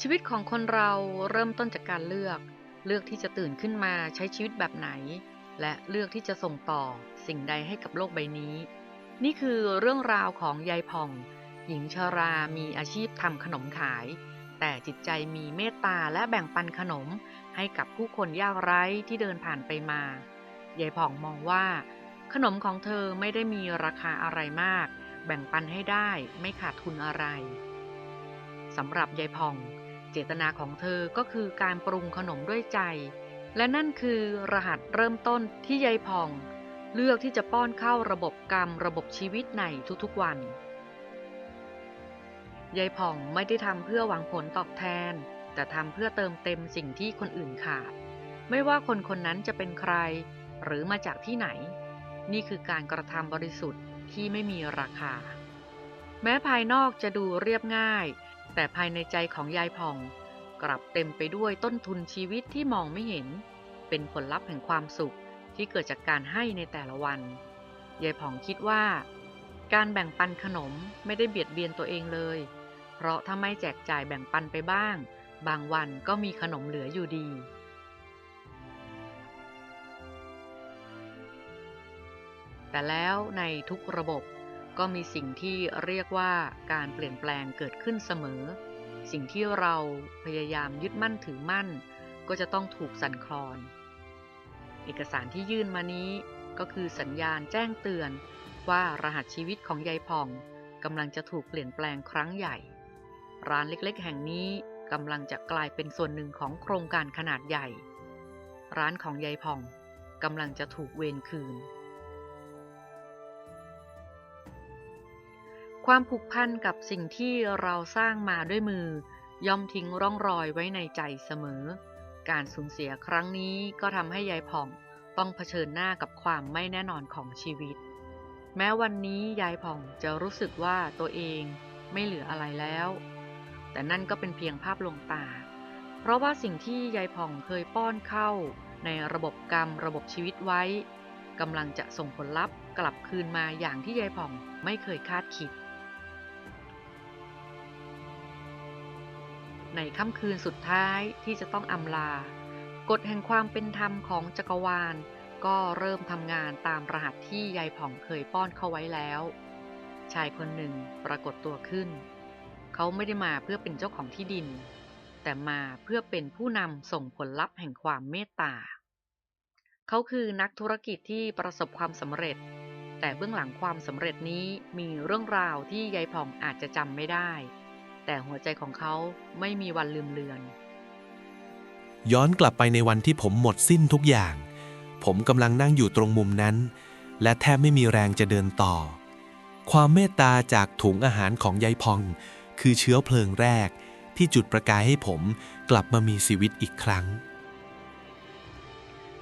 ชีวิตของคนเราเริ่มต้นจากการเลือก เลือกที่จะตื่นขึ้นมาใช้ชีวิตแบบไหน และเลือกที่จะส่งต่อสิ่งใดให้กับโลกใบนี้ นี่คือเรื่องราวของยายผ่อง หญิงชรามีอาชีพทำขนมขาย แต่จิตใจมีเมตตาและแบ่งปันขนมให้กับผู้คนยากไร้ที่เดินผ่านไปมายายผ่องมองว่า ขนมของเธอไม่ได้มีราคาอะไรมาก แบ่งปันให้ได้ไม่ขาดทุนอะไรสำหรับยายผ่อง เจตนาของเธอก็คือการปรุงขนมด้วยใจ และนั่นคือรหัสเริ่มต้นที่ยายผ่อง เลือกที่จะป้อนเข้าระบบกรรมระบบชีวิตในทุกๆวันยายผ่องไม่ได้ทำเพื่อหวังผลตอบแทน แต่ทำเพื่อเติมเต็มสิ่งที่คนอื่นขาด ไม่ว่าคนคนนั้นจะเป็นใคร หรือมาจากที่ไหน นี่คือการกระทำบริสุทธิ์ที่ไม่มีราคา แม้ภายนอกจะดูเรียบง่าย แต่ภายในใจของยายผ่อง กลับเต็มไปด้วยต้นทุนชีวิตที่มองไม่เห็น เป็นผลลัพธ์แห่งความสุขที่เกิดจากการให้ในแต่ละวัน ยายผ่องคิดว่า การแบ่งปันขนมไม่ได้เบียดเบียนตัวเองเลย เพราะถ้าไม่แจกจ่ายแบ่งปันไปบ้าง บางวันก็มีขนมเหลืออยู่ดีแต่แล้วในทุกระบบ ก็มีสิ่งที่เรียกว่าการเปลี่ยนแปลงเกิดขึ้นเสมอ สิ่งที่เราพยายามยึดมั่นถือมั่น ก็จะต้องถูกสั่นคลอน เอกสารที่ยื่นมานี้ก็คือสัญญาณแจ้งเตือนว่ารหัสชีวิตของยายผ่องกำลังจะถูกเปลี่ยนแปลงครั้งใหญ่ ร้านเล็กๆ แห่งนี้กำลังจะกลายเป็นส่วนหนึ่งของโครงการขนาดใหญ่ ร้านของยายผ่องกำลังจะถูกเวรคืน ความผูกพันกับสิ่งที่เราสร้างมาด้วยมือย่อมทิ้งร่องรอยไว้ในใจเสมอ การสูญเสียครั้งนี้ก็ทำให้ยายผ่องต้องเผชิญหน้ากับความไม่แน่นอนของชีวิต แม้วันนี้ยายผ่องจะรู้สึกว่าตัวเองไม่เหลืออะไรแล้ว แต่นั่นก็เป็นเพียงภาพลวงตา เพราะว่าสิ่งที่ยายผ่องเคยป้อนเข้า ในระบบกรรมระบบชีวิตไว้กำลังจะส่งผลลัพธ์กลับคืนมาอย่างที่ยายผ่องไม่เคยคาดคิด ในค่ำคืนสุดท้ายที่จะต้องอำลา กฎแห่งความเป็นธรรมของจักรวาล ก็เริ่มทำงานตามรหัสที่ยายผ่องเคยป้อนเข้าไว้แล้ว ชายคนหนึ่งปรากฏตัวขึ้น เขาไม่ได้มาเพื่อเป็นเจ้าของที่ดิน แต่มาเพื่อเป็นผู้นำส่งผลลัพธ์แห่งความเมตตา เขาคือนักธุรกิจที่ประสบความสำเร็จ แต่เบื้องหลังความสำเร็จนี้มีเรื่องราวที่ยายผ่องอาจจะจำไม่ได้ แต่หัวใจของเขาไม่มีวันลืมเลือน ย้อนกลับไปในวันที่ผมหมดสิ้นทุกอย่าง ผมกำลังนั่งอยู่ตรงมุมนั้น และแทบไม่มีแรงจะเดินต่อ ความเมตตาจากถุงอาหารของยายพอง คือเชื้อเพลิงแรกที่จุดประกายให้ผมกลับมามีชีวิตอีกครั้ง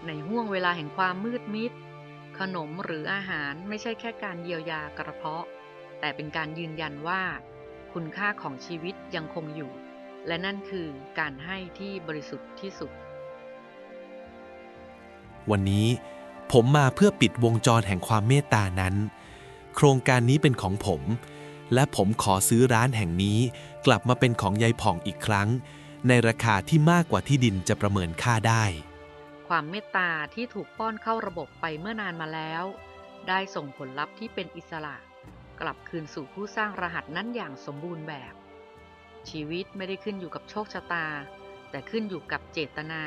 ในห่วงเวลาแห่งความมืดมิด ขนมหรืออาหารไม่ใช่แค่การเยียวยากระเพาะ แต่เป็นการยืนยันว่า คุณค่าของชีวิตยังคงอยู่ และนั่นคือการให้ที่บริสุทธิ์ที่สุด วันนี้ผมมาเพื่อปิดวงจรแห่งความเมตตานั้น โครงการนี้เป็นของผม และผมขอซื้อร้านแห่งนี้กลับมาเป็นของยายผ่องอีกครั้ง ในราคาที่มากกว่าที่ดินจะประเมินค่าได้ ความเมตตาที่ถูกป้อนเข้าระบบไปเมื่อนานมาแล้ว ได้ส่งผลลัพธ์ที่เป็นอิสระ กลับคืนสู่ผู้สร้างรหัสนั้นอย่างสมบูรณ์แบบ ชีวิตไม่ได้ขึ้นอยู่กับโชคชะตา แต่ขึ้นอยู่กับเจตนา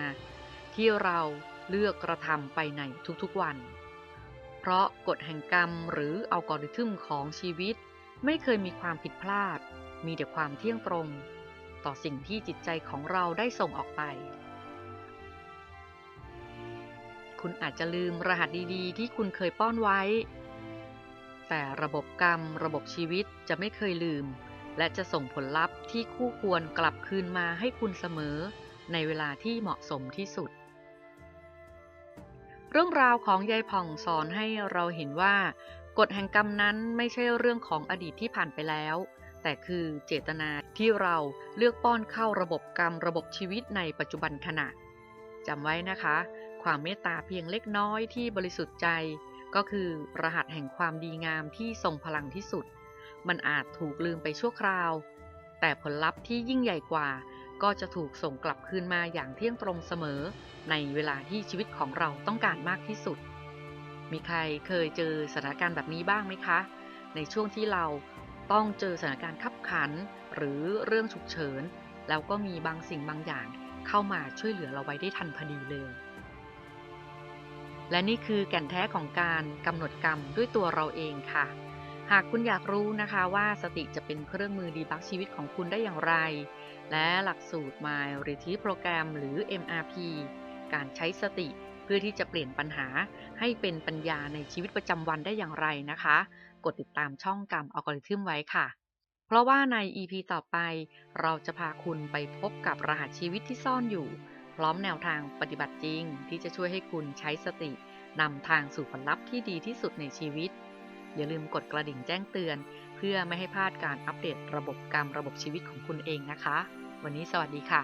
ที่เราเลือกกระทำไปในทุกๆวัน เพราะกฎแห่งกรรมหรืออัลกอริทึมของชีวิต ไม่เคยมีความผิดพลาด มีแต่ความเที่ยงตรง ต่อสิ่งที่จิตใจของเราได้ส่งออกไป คุณอาจจะลืมรหัสดีๆ ที่คุณเคยป้อนไว้ แต่ระบบกรรม ระบบชีวิตจะไม่เคยลืม และจะส่งผลลัพธ์ที่คู่ควรกลับคืนมาให้คุณเสมอ ในเวลาที่เหมาะสมที่สุด เรื่องราวของยายผ่องสอนให้เราเห็นว่ากฎแห่งกรรมนั้นไม่ใช่เรื่องของอดีตที่ผ่านไปแล้ว แต่คือเจตนาที่เราเลือกป้อนเข้าระบบกรรมระบบชีวิตในปัจจุบันขณะจำไว้นะคะ ความเมตตาเพียงเล็กน้อยที่บริสุทธิ์ใจ ก็คือรหัสแห่งความดีงามที่ทรงพลังที่สุด มันอาจถูกลืมไปชั่วคราว แต่ผลลัพธ์ที่ยิ่งใหญ่กว่า ก็จะถูกส่งกลับคืนมาอย่างเที่ยงตรงเสมอ ในเวลาที่ชีวิตของเราต้องการมากที่สุด มีใครเคยเจอสถานการณ์แบบนี้บ้างไหมคะ ในช่วงที่เราต้องเจอสถานการณ์ขับขัน หรือเรื่องฉุกเฉิน แล้วก็มีบางสิ่งบางอย่างเข้ามาช่วยเหลือเราไว้ได้ทันพอดีเลย และนี่คือแก่นแท้ของการกำหนดกรรมด้วยตัวเราเองค่ะ หากคุณอยากรู้นะคะว่าสติจะเป็นเครื่องมือดีบักชีวิตของคุณได้อย่างไร และหลักสูตร My r e t r e a Program หรือ MRP การใช้สติเพื่อที่จะเปลี่ยนปัญหาให้เป็นปัญญาในชีวิตประจำวันได้อย่างไรนะคะ กดติดตามช่องกรรมอัลกอริทึมไว้ค่ะ เพราะว่าใน EP ต่อไป เราจะพาคุณไปพบกับรหัสชีวิตที่ซ่อนอยู่ พร้อมแนวทางปฏิบัติจริงที่จะช่วยให้คุณใช้สตินำทางสู่ผลลัพธ์ที่ดีที่สุดในชีวิต อย่าลืมกดกระดิ่งแจ้งเตือน เพื่อไม่ให้พลาดการอัปเดตระบบกรรมระบบชีวิตของคุณเองนะคะ วันนี้สวัสดีค่ะ